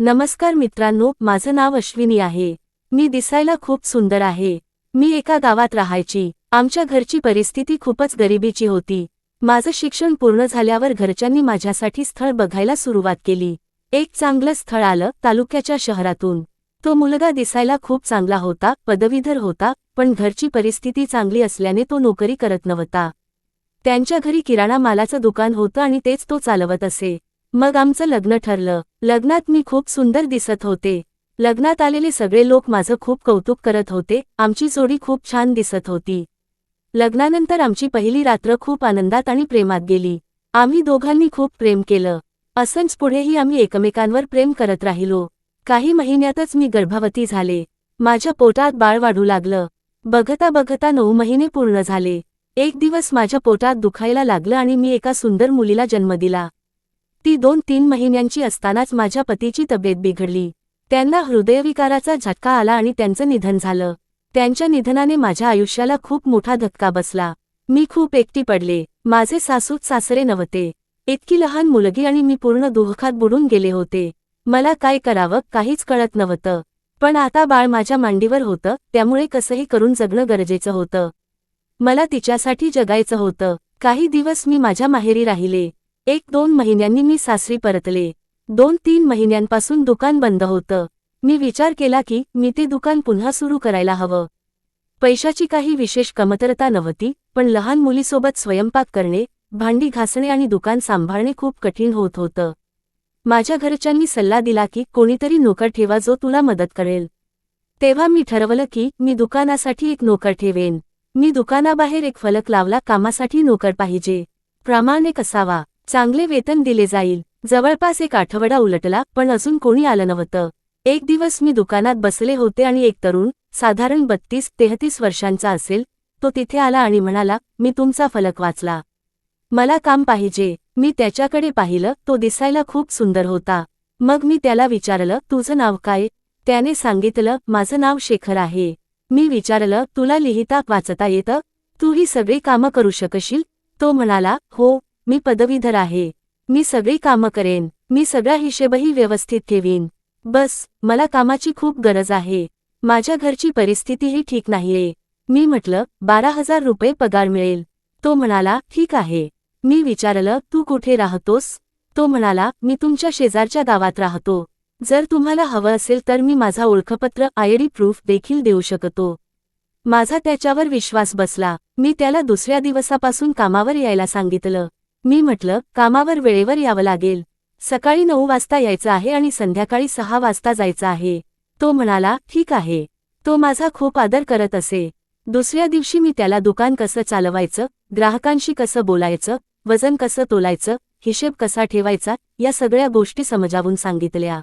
नमस्कार मित्रांनो माझं नाव अश्विनी आहे. मी दिसायला खूप सुंदर आहे. मी एका गावात राहायची. आमच्या घरची परिस्थिती खूपच गरिबीची होती. माझं शिक्षण पूर्ण झाल्यावर घरच्यांनी माझ्यासाठी स्थळ बघायला सुरुवात केली. एक चांगलं स्थळ आलं तालुक्याच्या शहरातून. तो मुलगा दिसायला खूप चांगला होता पदवीधर होता पण घरची परिस्थिती चांगली असल्याने तो नोकरी करत नव्हता. त्यांच्या घरी किराणा मालाचं दुकान होतं आणि तेच तो चालवत असे. मग आमचं लग्न ठरलं. लग्नात मी खूप सुंदर दिसत होते. लग्नात आलेले सगळे लोक माझं खूप कौतुक करत होते. आमची जोडी खूप छान दिसत होती. लग्नानंतर आमची पहिली रात्र खूप आनंदात आणि प्रेमात गेली. आम्ही दोघांनी खूप प्रेम केलं. असंच पुढेही आम्ही एकमेकांवर प्रेम करत राहिलो. काही महिन्यातच मी गर्भवती झाले. माझ्या पोटात बाळ वाढू लागलं. बघता बघता नऊ महिने पूर्ण झाले. एक दिवस माझ्या पोटात दुखायला लागलं आणि मी एका सुंदर मुलीला जन्म दिला. ती दोन तीन महिन्यांची असतानाच माझ्या पतीची तब्येत बिघडली. त्यांना हृदयविकाराचा झटका आला आणि त्यांचं निधन झालं. त्यांच्या निधनाने माझ्या आयुष्याला खूप मोठा धक्का बसला. मी खूप एकटी पडले. माझे सासूत सासरे नव्हते. इतकी लहान मुलगी आणि मी पूर्ण दुःखात बुडून गेले होते. मला काय करावं काहीच कळत नव्हतं. पण आता बाळ माझ्या मांडीवर होतं त्यामुळे कसंही करून जगणं गरजेचं होतं. मला तिच्यासाठी जगायचं होतं. काही दिवस मी माझ्या माहेरी राहिले. एक दोन महिन्यांनी मी सासरी परतले. दोन तीन महिन्यांपासून दुकान बंद होतं. मी विचार केला की मी ते दुकान पुन्हा सुरू करायला हवं. पैशाची काही विशेष कमतरता नव्हती पण लहान मुलीसोबत स्वयंपाक करणे भांडी घासणे आणि दुकान सांभाळणे खूप कठीण होत होतं. माझ्या घरच्यांनी सल्ला दिला की कोणीतरी नोकर ठेवा जो तुला मदत करेल. तेव्हा मी ठरवलं की मी दुकानासाठी एक नोकर ठेवेन. मी दुकानाबाहेर एक फलक लावला कामासाठी नोकर पाहिजे. प्रामाणिक असावा. चांगले वेतन दिले जाईल. जवळपास एक आठवडा उलटला पण अजून कोणी आलं नव्हतं. एक दिवस मी दुकानात बसले होते आणि एक तरुण साधारण बत्तीस तेहतीस वर्षांचा असेल तो तिथे आला आणि म्हणाला मी तुमचा फलक वाचला. मला काम पाहिजे. मी त्याच्याकडे पाहिलं तो दिसायला खूप सुंदर होता. मग मी त्याला विचारलं तुझं नाव काय? त्याने सांगितलं माझं नाव शेखर आहे. मी विचारलं तुला लिहिता वाचता येतं? तू ही सगळी कामं करू शकशील? तो म्हणाला हो. मी पदवीधर आहे. मी सगळी कामं करेन. मी सगळा हिशेबही व्यवस्थित ठेवीन. बस मला कामाची खूप गरज आहे. माझ्या घरची परिस्थितीही ठीक नाहीये. मी म्हटलं बारा हजार रुपये पगार मिळेल. तो म्हणाला ठीक आहे. मी विचारलं तू कुठे राहतोस? तो म्हणाला मी तुमच्या शेजारच्या गावात राहतो. जर तुम्हाला हवं असेल तर मी माझा ओळखपत्र आयडी प्रूफ देखील देऊ शकतो. माझा त्याच्यावर विश्वास बसला. मी त्याला दुसऱ्या दिवसापासून कामावर यायला सांगितलं. मी म्हटलं कामावर वेळेवर यावं लागेल. सकाळी नऊ वाजता यायचं आहे आणि संध्याकाळी सहा वाजता जायचं आहे. तो म्हणाला ठीक आहे. तो माझा खूप आदर करत असे. दुसऱ्या दिवशी मी त्याला दुकान कसं चालवायचं ग्राहकांशी कसं बोलायचं वजन कसं तोलायचं हिशेब कसा ठेवायचा या सगळ्या गोष्टी समजावून सांगितल्या.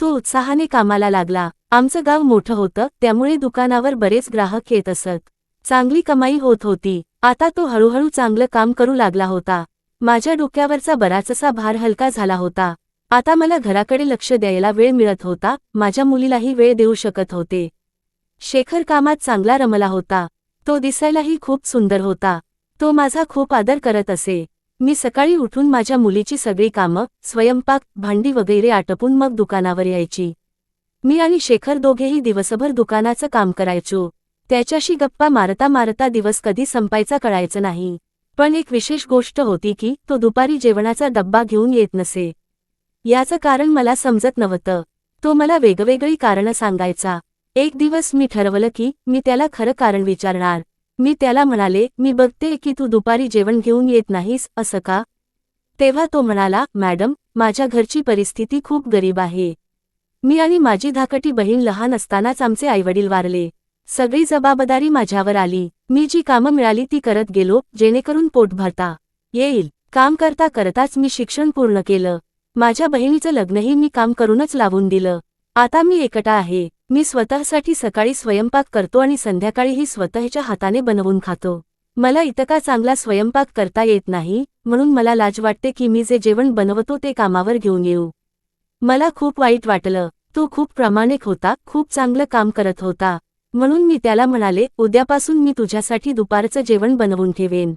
तो उत्साहाने कामाला लागला. आमचं गाव मोठं होतं त्यामुळे दुकानावर बरेच ग्राहक येत असत. चांगली कमाई होत होती. आता तो हळूहळू चांगलं काम करू लागला होता. माझ्या डोक्यावरचा बराचसा भार हलका झाला होता. आता मला घराकडे लक्ष द्यायला वेळ मिळत होता. माझ्या मुलीलाही वेळ देऊ शकत होते. शेखर कामात चांगला रमला होता. तो दिसायलाही खूप सुंदर होता. तो माझा खूप आदर करत असे. मी सकाळी उठून माझ्या मुलीची सगळी कामं स्वयंपाक भांडी वगैरे आटपून मग दुकानावर यायची. मी आणि शेखर दोघेही दिवसभर दुकानाचं काम करायचो. त्याच्याशी गप्पा मारता मारता दिवस कधी संपायचा कळायचं नाही. पण एक विशेष गोष्ट होती की तो दुपारी जेवणाचा डब्बा घेऊन येत नसे. याचं कारण मला समजत नव्हतं. तो मला वेगवेगळी कारणं सांगायचा. एक दिवस मी ठरवलं की मी त्याला खरं कारण विचारणार. मी त्याला म्हणाले मी बघते की तू दुपारी जेवण घेऊन येत नाहीस असं का? तेव्हा तो म्हणाला मॅडम माझ्या घरची परिस्थिती खूप गरीब आहे. मी आणि माझी धाकटी बहीण लहान असतानाच आमचे आईवडील वारले. सगळी जबाबदारी माझ्यावर आली. मी जी कामं मिळाली ती करत गेलो जेणेकरून पोट भरता येईल. काम करता करताच मी शिक्षण पूर्ण केलं. माझ्या बहिणीचं लग्नही मी काम करूनच लावून दिलं. आता मी एकटा आहे. मी स्वतःसाठी सकाळी स्वयंपाक करतो आणि संध्याकाळीही स्वतःच्या हाताने बनवून खातो. मला इतका चांगला स्वयंपाक करता येत नाही म्हणून मला लाज वाटते की मी जे जेवण बनवतो ते कामावर घेऊन येऊ. मला खूप वाईट वाटलं. तो खूप प्रामाणिक होता खूप चांगलं काम करत होता. म्हणून मी त्याला म्हणाले उद्यापासून मी तुझ्यासाठी दुपारचं जेवण बनवून ठेवेन.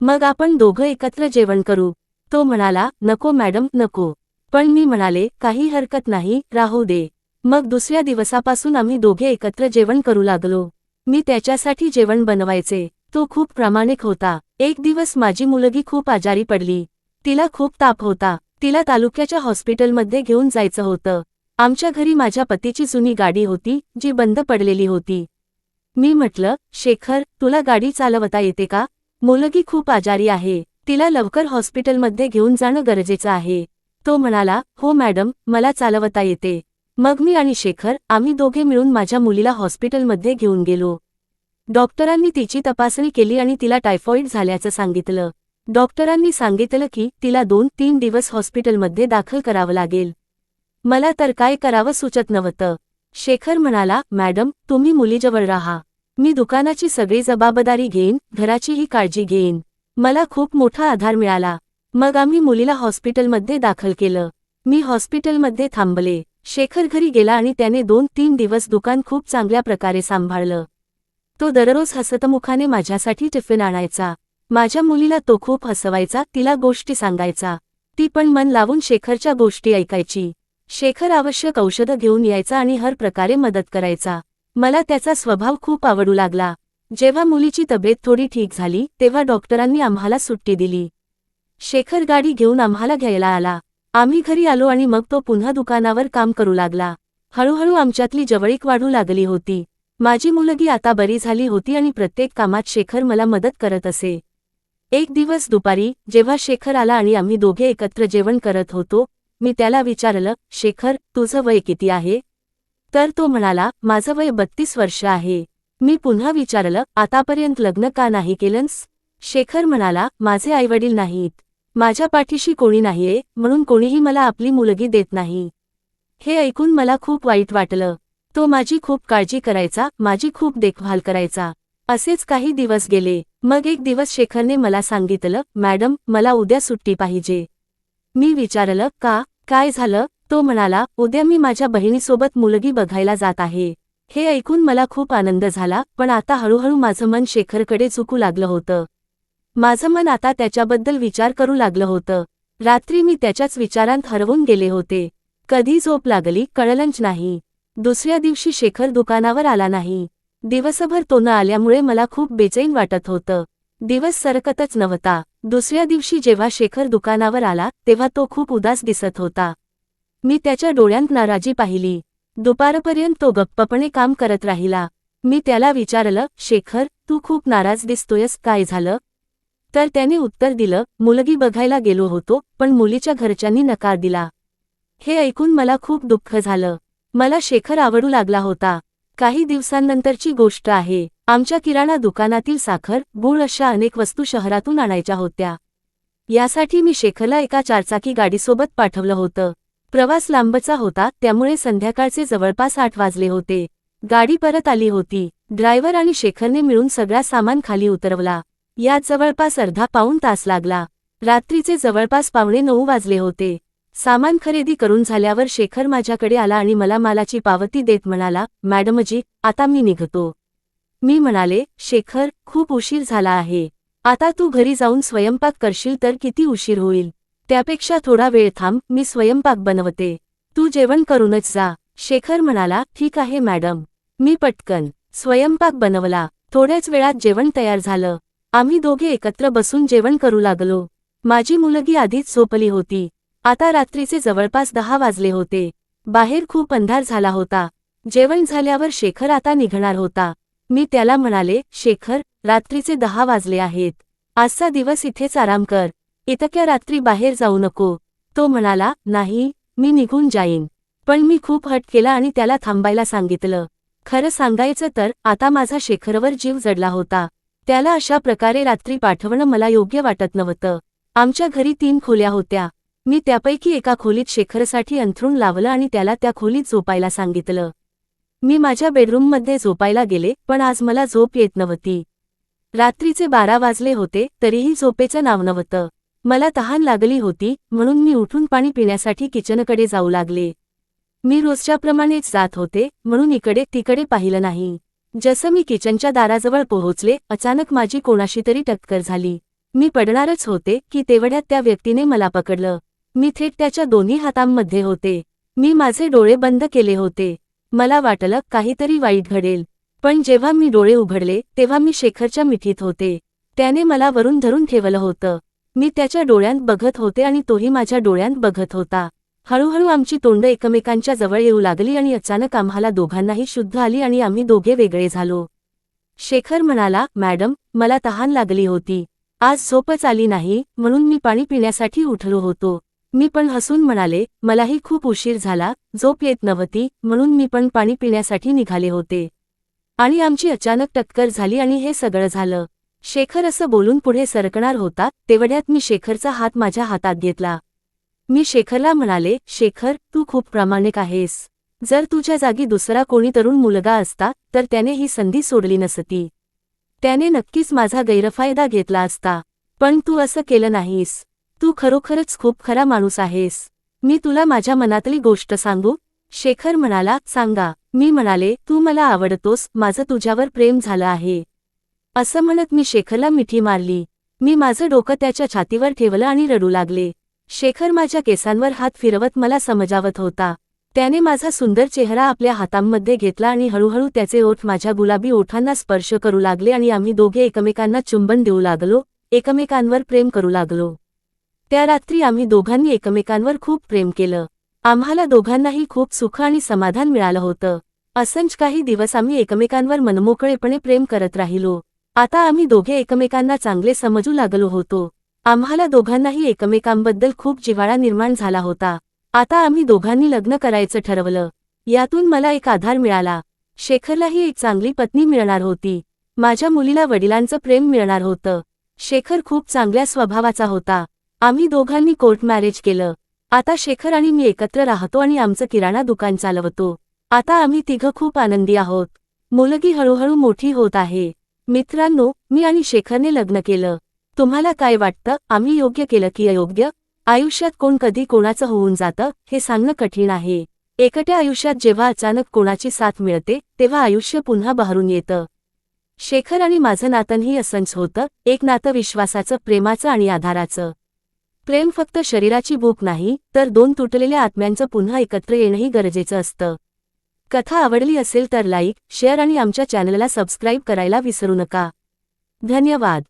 मग आपण दोघं एकत्र जेवण करू. तो म्हणाला नको मॅडम नको. पण मी म्हणाले काही हरकत नाही राहू दे. मग दुसऱ्या दिवसापासून आम्ही दोघे एकत्र जेवण करू लागलो. मी त्याच्यासाठी जेवण बनवायचे. तो खूप प्रामाणिक होता. एक दिवस माझी मुलगी खूप आजारी पडली. तिला खूप ताप होता. तिला तालुक्याच्या हॉस्पिटलमध्ये घेऊन जायचं होतं. आमच्या घरी माझ्या पतीची जुनी गाडी होती जी बंद पडलेली होती. मी म्हटलं शेखर तुला गाडी चालवता येते का? मुलगी खूप आजारी आहे. तिला लवकर हॉस्पिटलमध्ये घेऊन जाणं गरजेचं आहे. तो म्हणाला हो मॅडम मला चालवता येते. मग मी आणि शेखर आम्ही दोघे मिळून माझ्या मुलीला हॉस्पिटलमध्ये घेऊन गेलो. डॉक्टरांनी तिची तपासणी केली आणि तिला टायफॉईड झाल्याचं सांगितलं. डॉक्टरांनी सांगितलं की तिला दोन तीन दिवस हॉस्पिटलमध्ये दाखल करावं लागेल. मला तर काय करावं सुचत नव्हतं. शेखर म्हणाला मॅडम तुम्ही मुलीजवळ राहा. मी दुकानाची सगळी जबाबदारी घेईन घराचीही काळजी घेईन. मला खूप मोठा आधार मिळाला. मग आम्ही मुलीला हॉस्पिटलमध्ये दाखल केलं. मी हॉस्पिटलमध्ये थांबले. शेखर घरी गेला आणि त्याने दोन तीन दिवस दुकान खूप चांगल्या प्रकारे सांभाळलं. तो दररोज हसतमुखाने माझ्यासाठी टिफिन आणायचा. माझ्या मुलीला तो खूप हसवायचा तिला गोष्टी सांगायचा. ती पण मन लावून शेखरच्या गोष्टी ऐकायची. शेखर आवश्यक औषधं घेऊन यायचा आणि हर प्रकारे मदत करायचा. मला त्याचा स्वभाव खूप आवडू लागला. जेव्हा मुलीची तब्येत थोडी ठीक झाली तेव्हा डॉक्टरांनी आम्हाला सुट्टी दिली. शेखर गाडी घेऊन आम्हाला घ्यायला आला. आम्ही घरी आलो आणि मग तो पुन्हा दुकानावर काम करू लागला. हळूहळू आमच्यातली जवळीक वाढू लागली होती. माझी मुलगी आता बरी झाली होती आणि प्रत्येक कामात शेखर मला मदत करत असे. एक दिवस दुपारी जेव्हा शेखर आला आणि आम्ही दोघे एकत्र जेवण करत होतो मी त्याला विचारलं शेखर तुझं वय किती आहे? तर तो म्हणाला माझं वय बत्तीस वर्ष आहे. मी पुन्हा विचारलं आतापर्यंत लग्न का नाही केलंस? शेखर म्हणाला माझे आईवडील नाहीत. माझ्या पाठीशी कोणी नाहीये म्हणून कोणीही मला आपली मुलगी देत नाही. हे ऐकून मला खूप वाईट वाटलं. तो माझी खूप काळजी करायचा माझी खूप देखभाल करायचा. असेच काही दिवस गेले. मग एक दिवस शेखरने मला सांगितलं मॅडम मला उद्या सुट्टी पाहिजे. मी विचारलं का? काय झालं? तो म्हणाला उद्या मी माझ्या बहिणीसोबत मुलगी बघायला जात आहे. हे ऐकून मला खूप आनंद झाला पण आता हळूहळू माझं मन शेखरकडे चुकू लागलं होतं. माझं मन आता त्याच्याबद्दल विचार करू लागलं होतं. रात्री मी त्याच्याच विचारांत हरवून गेले होते. कधी झोप लागली कळलंच नाही. दुसऱ्या दिवशी शेखर दुकानावर आला नाही. दिवसभर तो न आल्यामुळे मला खूप बेचैन वाटत होतं. दिवस सरकतच नव्हता. दुसऱ्या दिवशी जेव्हा शेखर दुकानावर आला तेव्हा तो खूप उदास दिसत होता. मी त्याच्या डोळ्यांत नाराजी पाहिली. दुपारपर्यंत तो गप्पपणे काम करत राहिला. मी त्याला विचारलं शेखर तू खूप नाराज दिसतोयस काय झालं? तर त्याने उत्तर दिलं मुलगी बघायला गेलो होतो पण मुलीच्या घरच्यांनी नकार दिला. हे ऐकून मला खूप दुःख झालं. मला शेखर आवडू लागला होता. काही दिवसांनंतरची गोष्ट आहे. आमच्या किराणा दुकानातील साखर गुळ अशा अनेक वस्तू शहरातून आणायच्या होत्या. यासाठी मी शेखरला एका चारचाकी गाडीसोबत पाठवलं होतं. प्रवास लांबचा होता त्यामुळे संध्याकाळचे जवळपास आठ वाजले होते. गाडी परत आली होती. ड्रायव्हर आणि शेखरने मिळून सगळा सामान खाली उतरवला. यात जवळपास अर्धा पाऊण तास लागला. रात्रीचे जवळपास पावणे नऊ वाजले होते. सामान खरेदी करून झाल्यावर शेखर माझ्याकडे आला आणि मला मालाची पावती देत म्हणाला मॅडमजी आता मी निघतो. मी म्हणाले शेखर खूप उशीर झाला आहे. आता तू घरी जाऊन स्वयंपाक करशील तर किती उशीर होईल. त्यापेक्षा थोडा वेळ थांब मी स्वयंपाक बनवते. तू जेवण करूनच जा. शेखर म्हणाला ठीक आहे मॅडम. मी पटकन स्वयंपाक बनवला. थोड्याच वेळात जेवण तयार झालं. आम्ही दोघे एकत्र बसून जेवण करू लागलो. माझी मुलगी आधीच झोपली होती. आता रात्रीचे जवळपास दहा वाजले होते. बाहेर खूप अंधार झाला होता. जेवण झाल्यावर शेखर आता निघणार होता. मी त्याला म्हणाले शेखर रात्रीचे दहा वाजले आहेत. आजचा दिवस इथेच आराम कर. इतक्या रात्री बाहेर जाऊ नको. तो म्हणाला नाही मी निघून जाईन. पण मी खूप हट केला आणि त्याला थांबायला सांगितलं. खरं सांगायचं तर आता माझा शेखरवर जीव जडला होता. त्याला अशा प्रकारे रात्री पाठवणं मला योग्य वाटत नव्हतं. आमच्या घरी तीन खोल्या होत्या. मी त्यापैकी एका खोलीत शेखरसाठी अंथरूण लावलं आणि त्याला त्या खोलीत झोपायला सांगितलं. मी माझ्या बेडरूममध्ये झोपायला गेले पण आज मला झोप येत नव्हती. रात्रीचे बारा वाजले होते तरीही झोपेचं नाव नव्हतं. मला तहान लागली होती म्हणून मी उठून पाणी पिण्यासाठी किचनकडे जाऊ लागले. मी रोजच्याप्रमाणेच जात होते म्हणून इकडे तिकडे पाहिलं नाही. जसं मी किचनच्या दाराजवळ पोहोचले अचानक माझी कोणाशी तरी टक्कर झाली. मी पडणारच होते की तेवढ्यात त्या व्यक्तीने मला पकडलं. मी थेट त्याच्या दोन्ही हातांमध्ये होते. मी माझे डोळे बंद केले होते. मला वाटलं काहीतरी वाईट घडेल. पण जेव्हा मी डोळे उघडले तेव्हा मी शेखरच्या मिठीत होते. त्याने मला वरून धरून ठेवलं होतं. मी त्याच्या डोळ्यांत बघत होते आणि तोही माझ्या डोळ्यांत बघत होता. हळूहळू आमची तोंड एकमेकांच्या जवळ येऊ लागली आणि अचानक आम्हाला दोघांनाही शुद्ध आली आणि आम्ही दोघे वेगळे झालो. शेखर म्हणाला मॅडम मला तहान लागली होती. आज झोपच आली नाही म्हणून मी पाणी पिण्यासाठी उठलो होतो. मी पण हसून म्हणाले मलाही खूप उशीर झाला झोप येत नव्हती म्हणून मी पण पाणी पिण्यासाठी निघाले होते. आणि आमची अचानक टक्कर झाली आणि हे सगळं झालं. शेखर असं बोलून पुढे सरकणार होता तेवढ्यात मी शेखरचा हात माझ्या हातात घेतला. मी शेखरला म्हणाले शेखर तू खूप प्रामाणिक आहेस. जर तुझ्या जागी दुसरा कोणी तरुण मुलगा असता तर त्याने ही संधी सोडली नसती. त्याने नक्कीच माझा गैरफायदा घेतला असता. पण तू असं केलं नाहीस. तू खरोखरच खूप खरा माणूस आहेस. मी तुला माझ्या मनातली गोष्ट सांगू? शेखर म्हणाला सांगा. मी म्हणाले तू मला आवडतोस माझं तुझ्यावर प्रेम झालं आहे. असं म्हणत मी शेखरला मिठी मारली. मी माझं डोकं त्याच्या छातीवर ठेवलं आणि रडू लागले. शेखर माझ्या केसांवर हात फिरवत मला समजावत होता. त्याने माझा सुंदर चेहरा आपल्या हातांमध्ये घेतला आणि हळूहळू त्याचे ओठ माझ्या गुलाबी ओठांना स्पर्श करू लागले आणि आम्ही दोघे एकमेकांना चुंबन देऊ लागलो एकमेकांवर प्रेम करू लागलो. त्या रात्री आम्ही दोघांनी एकमेकांवर खूप प्रेम केलं. आम्हाला दोघांनाही खूप सुख आणि समाधान मिळालं होतं. असंच काही दिवस आम्ही एकमेकांवर मनमोकळेपणे प्रेम करत राहिलो. आता आम्ही दोघे एकमेकांना चांगले समजू लागलो होतो. आम्हाला दोघांनाही एकमेकांबद्दल खूप जिव्हाळा निर्माण झाला होता. आता आम्ही दोघांनी लग्न करायचं ठरवलं. यातून मला एक आधार मिळाला. शेखरलाही एक चांगली पत्नी मिळणार होती. माझ्या मुलीला वडिलांचं प्रेम मिळणार होतं. शेखर खूप चांगल्या स्वभावाचा होता. आम्ही दोघांनी कोर्ट मॅरेज केलं. आता शेखर आणि मी एकत्र राहतो आणि आमचं किराणा दुकान चालवतो. आता आम्ही तिघं खूप आनंदी आहोत. मुलगी हळूहळू मोठी होत आहे. मित्रांनो मी आणि शेखरने लग्न केलं. तुम्हाला काय वाटतं? आम्ही योग्य केलं की अयोग्य? आयुष्यात कोण कधी कोणाचं होऊन जातं हे सांगणं कठीण आहे. एकट्या आयुष्यात जेव्हा अचानक कोणाची साथ मिळते तेव्हा आयुष्य पुन्हा बहरून येतं. शेखर आणि माझं नातंही असंच होतं. एक नातं विश्वासाचं प्रेमाचं आणि आधाराचं. प्रेम फक्त शरीराची भूक नाही तर दोन तुटलेल्या आत्म्यांचं पुन्हा एकत्र येणंही गरजेचं असतं. कथा आवडली असेल तर लाईक शेअर आणि आमच्या चॅनलला सबस्क्राईब करायला विसरू नका. धन्यवाद.